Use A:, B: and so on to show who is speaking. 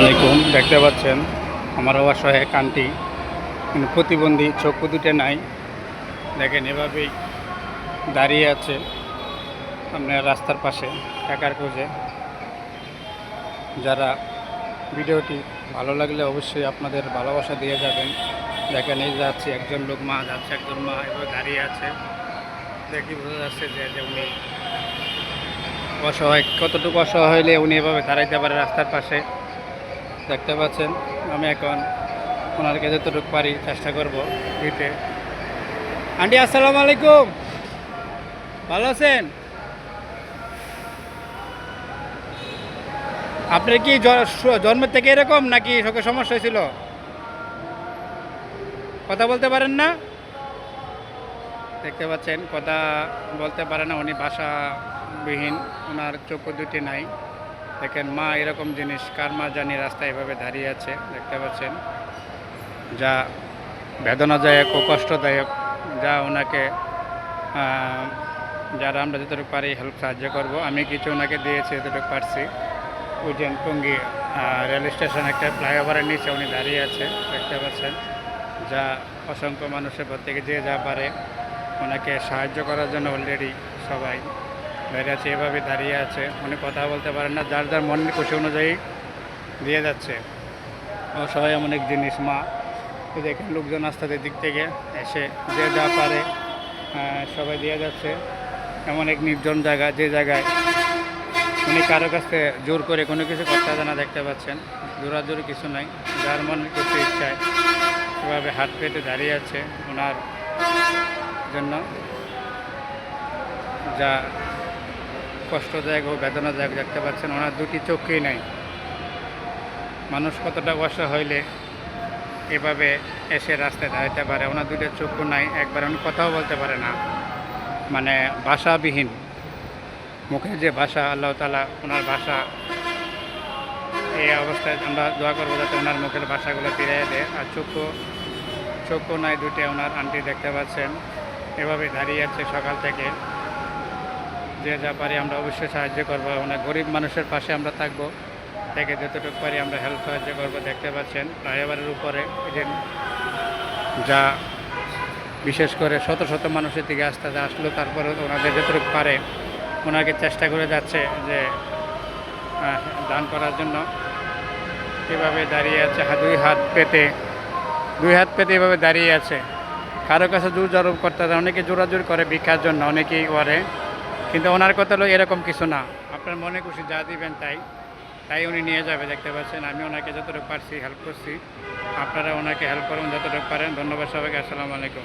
A: আলাইকুম দেখতে পাচ্ছেন আমার অসহায় কান্টি কিন্তু প্রতিবন্ধী চক্ষু দুটো নাই। দেখেন এভাবেই দাঁড়িয়ে আছে আপনার রাস্তার পাশে টাকার খোঁজে। যারা ভিডিওটি ভালো লাগলে অবশ্যই আপনাদের ভালোবাসা দিয়ে যাবেন। দেখেন এই যাচ্ছে একজন লোক, মা যাচ্ছে একজন মা, এভাবে দাঁড়িয়ে আছে। দেখি বোঝা যাচ্ছে যে উনি অসহায়, কতটুকু অসহায় হলে উনি এভাবে দাঁড়াইতে পারে রাস্তার পাশে। দেখতে পাচ্ছেন, আমি এখন ওনারকে যতটুকু পারি চেষ্টা করব দিতে। আন্টি, আসসালামু আলাইকুম। ভালো আছেন? আপনার কি জন্মের থেকে এরকম নাকি চোখের সমস্যা হয়েছিল? কথা বলতে পারেন না? দেখতে পাচ্ছেন, কথা বলতে পারে না, উনি ভাষাবিহীন, ওনার চক্ষু দুটি নাই। দেখেন মা এরকম জিনিস, কার মা জানি রাস্তায় এভাবে দাঁড়িয়ে আছে, দেখতে পাচ্ছেন? যা বেদনাদায়ক ও কষ্টদায়ক, যা ওনাকে যারা আমরা যতটুকু পারি হেল্প সাহায্য করব। আমি কিছু ওনাকে দিয়েছি যতটুকু পারছি। উজেন টঙ্গি রেল স্টেশন একটা ফ্লাইওভারের নিচে উনি দাঁড়িয়ে আছে, দেখতে পাচ্ছেন? যা অসংখ্য মানুষের প্রত্যেকে যে যা পারে, ওনাকে সাহায্য করার জন্য অলরেডি সবাই বেরিয়ে আছে এভাবে দাঁড়িয়ে আছে। উনি কথা বলতে পারেন না, যার যার মনের খুশি অনুযায়ী দিয়ে যাচ্ছে। অসহায় এমন এক জিনিস, মা। দেখেন লোকজন আস্তাদের দিক থেকে এসে যে যা পারে সবাই দিয়ে যাচ্ছে। এমন এক নির্জন জায়গা, যে জায়গায় উনি কারও কাছে জোর করে কোনো কিছু করতে জানা দেখতে পাচ্ছেন। জোরাজোরি কিছু নাই, যার মনের কিছু ইচ্ছায় এভাবে হাত পেতে দাঁড়িয়ে আছে ওনার জন্য। যা কষ্টদায়ক ও বেদনাদায়ক দেখতে পাচ্ছেন, ওনার দুটি চোখই নাই। মানুষ কতটা হইলে এভাবে এসে রাস্তায় দাঁড়াতে পারে? ওনার দুটো চক্ষু নাই, একবার উনি কথাও বলতে পারে না। মানে ভাষাবিহীন। মুখের যে ভাষা, আল্লাহ তালা ওনার ভাষা, এই অবস্থায় আমরা দোয়া করব যাতে ওনার মুখের ভাষাগুলো ফিরিয়ে দেয়। আর চক্ষু চক্ষু নাই দুটো ওনার আন্টি দেখতে পাচ্ছেন। এভাবে দাঁড়িয়ে আছে সকাল থেকে। যে যা পারি আমরা অবশ্যই সাহায্য করব। ওনার গরিব মানুষের পাশে আমরা থাকব। থেকে যতটুকু পারি আমরা হেল্প সাহায্য করব। দেখতে পাচ্ছেন, ফ্লাইওভারের উপরে যে যা বিশেষ করে শত শত মানুষের দিকে আস্তে আস্তে আসলো, তারপরে ওনাদের যতটুকু পারে ওনাকে চেষ্টা করে যাচ্ছে যে দান করার জন্য। এভাবে দাঁড়িয়ে আছে দুই হাত পেতে, দুই হাত পেতে এভাবে দাঁড়িয়ে আছে। কারও কাছে জোর জরব করতে অনেকে জোরাজোর করে ভিক্ষার জন্য, অনেকেই করে। কিন্তু ওনার কথা হলো এরকম কিছু না। আপনার মনে খুশি যা দিবেন তাই। তাই উনি নিয়ে যাবে, দেখতে পাচ্ছেন। আমি ওনাকে যতটুকু পারছি হেল্প করছি। আপনারা ওনাকে হেল্প করুন যতটুকু পারেন। ধন্যবাদ সবাইকে। আসসালামু আলাইকুম।